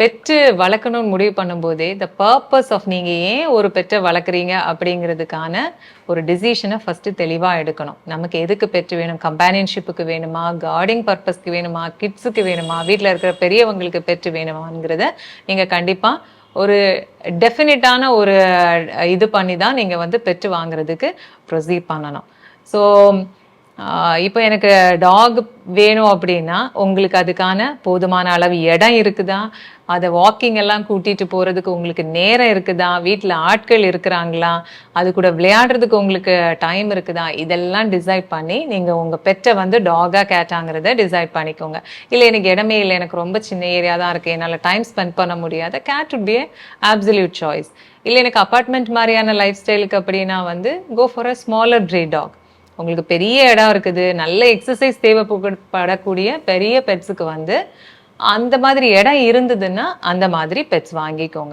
பெற்று வளர்க்கணும்னு முடிவு பண்ணும்போதே த பர்பஸ் ஆஃப் நீங்கள் ஏன் ஒரு பெற்றை வளர்க்குறீங்க அப்படிங்கிறதுக்கான ஒரு டிசிஷனை ஃபஸ்ட்டு தெளிவாக எடுக்கணும். நமக்கு எதுக்கு பெற்று வேணும்? கம்பேனியன்ஷிப்புக்கு வேணுமா? கார்டிங் பர்பஸ்க்கு வேணுமா? கிட்ஸுக்கு வேணுமா? வீட்டில் இருக்கிற பெரியவங்களுக்கு பெற்று வேணுமாங்கிறத நீங்கள் கண்டிப்பாக ஒரு டெஃபினட்டான ஒரு இது பண்ணி தான் நீங்கள் வந்து பெற்று வாங்குறதுக்கு ப்ரொசீட் பண்ணணும். ஸோ இப்போ எனக்கு டாக் வேணும் அப்படின்னா உங்களுக்கு அதுக்கான போதுமான அளவு இடம் இருக்குதா? அதை வாக்கிங் எல்லாம் கூட்டிட்டு போறதுக்கு உங்களுக்கு நேரம் இருக்குதா? வீட்டில் ஆட்கள் இருக்கிறாங்களா? அது கூட விளையாடுறதுக்கு உங்களுக்கு டைம் இருக்குதா? இதெல்லாம் டிசைட் பண்ணி நீங்க உங்க பெட்டை வந்து டாகா கேட்டாங்கிறத டிசைட் பண்ணிக்கோங்க. இல்லை எனக்கு இடமே இல்லை எனக்கு ரொம்ப சின்ன ஏரியா தான் இருக்கு. என்னால் டைம் ஸ்பெண்ட் பண்ண முடியாத. That would be a choice இல்லை எனக்கு அப்பார்ட்மெண்ட் மாதிரியான லைஃப் ஸ்டைலுக்கு அப்படின்னா வந்து go for a smaller pre talk உங்களுக்கு பெரிய இடம் இருக்குது நல்ல எக்ஸசைஸ் தேவைப்படக்கூடிய பெரிய பெட்ஸுக்கு வந்து அந்த மாதிரி இடம் இருந்ததுன்னா அந்த மாதிரி பெட்ஸ் வாங்கிக்கோங்க.